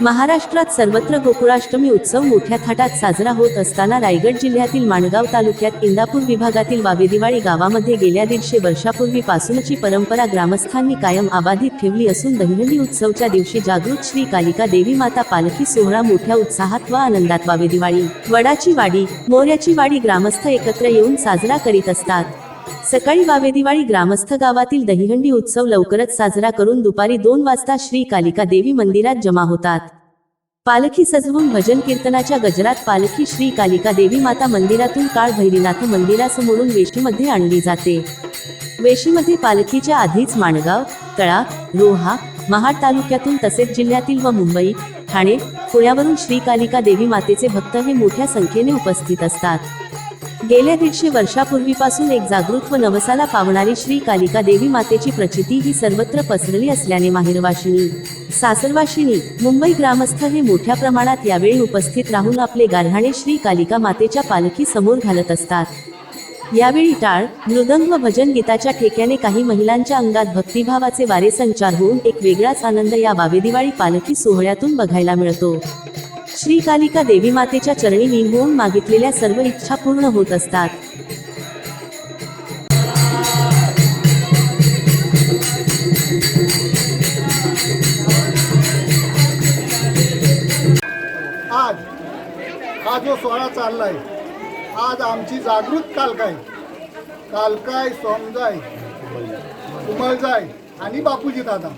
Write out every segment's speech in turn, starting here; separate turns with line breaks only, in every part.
महाराष्ट्रात सर्वत्र गोकुळाष्टमी उत्सव मोठ्या थाटात साजरा होत असताना रायगड जिल्ह्यातील माणगाव तालुक्यात इंदापूर विभागातील वावेदिवाळी गावामध्ये गेल्या दीडशे वर्षापूर्वीपासूनची परंपरा ग्रामस्थांनी कायम अबाधित ठेवली असून दहिहंडी उत्सवच्या दिवशी जागृत श्री कालिका देवी माता पालखी सोहळा मोठ्या उत्साहात व आनंदात वावेदिवाळी. वडाची वाडी मोऱ्याची वाडी ग्रामस्थ एकत्र येऊन साजरा करीत असतात. सकाळी वावेदिवाळी ग्रामस्थ गावातील दहीहंडी उत्सव लवकरच साजरा करून दुपारी दोन वाजता श्री कालिका देवी मंदिरात जमा होतात. पालखी सजवून भजन कीर्तनाच्या गजरात पालखी श्री कालिका देवी माता मंदिरातून काळ भैरीनाथ मंदिरासमोरून वेशीमध्ये आणली जाते. वेशीमध्ये पालखीच्या आधीच माणगाव तळा रोहा महाड तालुक्यातून तसेच जिल्ह्यातील व मुंबई ठाणे पुण्यावरून श्री कालिका देवी मातेचे भक्त हे मोठ्या संख्येने उपस्थित असतात. गेल्या दीडशे वर्षापूर्वीपासून एक जागृत व नवसाला पावणारी श्री कालिका देवी मातेची प्रचिती ही सर्वत्र पसरली असल्याने माहेरवाशिनी सासरवाशिनी मुंबई ग्रामस्थ हे मोठ्या प्रमाणात यावेळी उपस्थित राहून आपले गारहाणे श्री कालिका मातेच्या पालखी समोर घालत असतात. यावेळी टाळ मृदंग व भजन गीताच्या ठेक्याने काही महिलांच्या अंगात भक्तिभावाचे वारे संचार होऊन एक वेगळाच आनंद या बावेदिवाळी पालखी सोहळ्यातून बघायला मिळतो. श्री कालिका देवी मातेच्या चरणी लीन मागितलेल्या सर्व इच्छा पूर्ण होत असतात.
आज हा जो सोहळा चाललाय आज आमची जागृत कालकाय कालकाय सोमजाय उमळजाय आणि बापूजी दादा.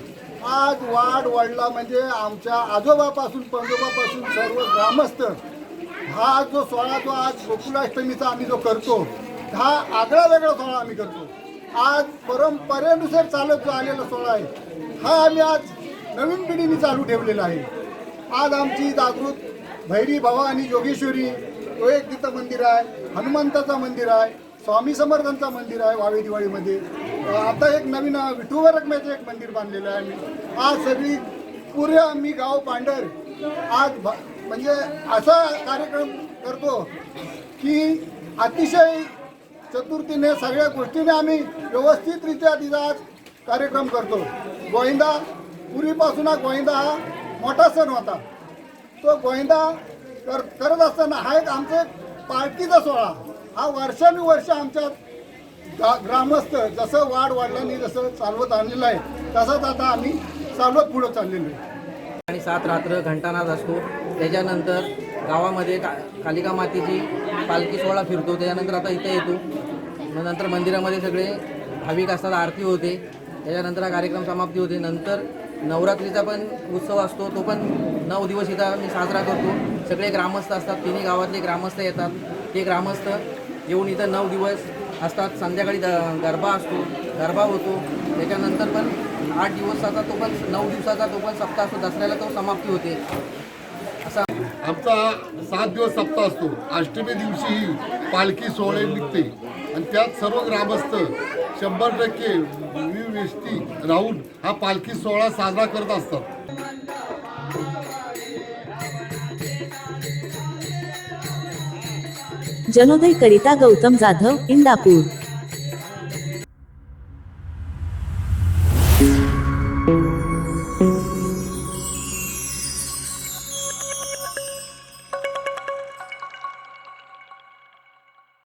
आज वाढ वाढला म्हणजे आमच्या आजोबापासून पंजोबापासून सर्व ग्रामस्थ हा जो सोहळा जो आज गोकुलाष्टमीचा आम्ही जो करतो हा आगळा वेगळा सोहळा आम्ही करतो. आज परंपरेनुसार चालत जो आलेला सोहळा आहे हा आम्ही आज नवीन पिढीने चालू ठेवलेला आहे. आज आमची जागृत भैरी भवानी जोगेश्वरी तो एक तिथं मंदिर आहे हनुमंताचं मंदिर आहे स्वामी समर्थांचं मंदिर आहे वावे दिवाळीमध्ये. आता एक नवीन अं, रकमेचं एक मंदिर बांधलेलं आहे आम्ही. आज सगळी पुरे आम्ही गाव पांढर. आज म्हणजे असा कार्यक्रम करतो की अतिशय चतुर्थीने सगळ्या गोष्टीने आम्ही व्यवस्थितरित्या तिचा आज कार्यक्रम करतो. गोविंदा पूर्वीपासून हा गोविंदा हा मोठा सण होता. तो गोविंदा कर करत असताना हा एक आमचा एक पार्टीचा सोहळा. हा वर्षानुवर्ष आमच्या गा- ग्रामस्थ जसं वाढ वाढल्याने जसं चालवत आणलेलं आहे तसंच आता आम्ही चालवत पुढं चाललेलो आहे.
आणि सात रात्र घंटानाद असतो. त्याच्यानंतर गावामध्ये का कालिका मातेची पालखी सोहळा फिरतो. त्याच्यानंतर आता इथे येतो. मग नंतर मंदिरामध्ये सगळे भाविक असतात आरती होते. त्याच्यानंतर हा कार्यक्रम समाप्ती होते. नंतर नवरात्रीचा पण उत्सव असतो. तो पण नऊ दिवस इथं आम्ही साजरा करतो. सगळे ग्रामस्थ असतात. तिन्ही गावातले ग्रामस्थ येतात. ते ग्रामस्थ येऊन इथं नऊ दिवस असतात. संध्याकाळी द गरबा असतो. गरबा होतो. त्याच्यानंतर पण आठ दिवसाचा तो पण नऊ दिवसाचा तो पण सप्ताह असतो. दसऱ्याला तो समाप्ती होते. असा
आमचा सात दिवस सप्ताह असतो. अष्टमी दिवशी ही पालखी सोहळे निघते. आणि त्यात सर्व ग्रामस्थ शंभर टक्के विवेष्टी राहून हा पालखी सोहळा साजरा करत असतात.
जनोदय करिता गौतम जाधव इंदापूर.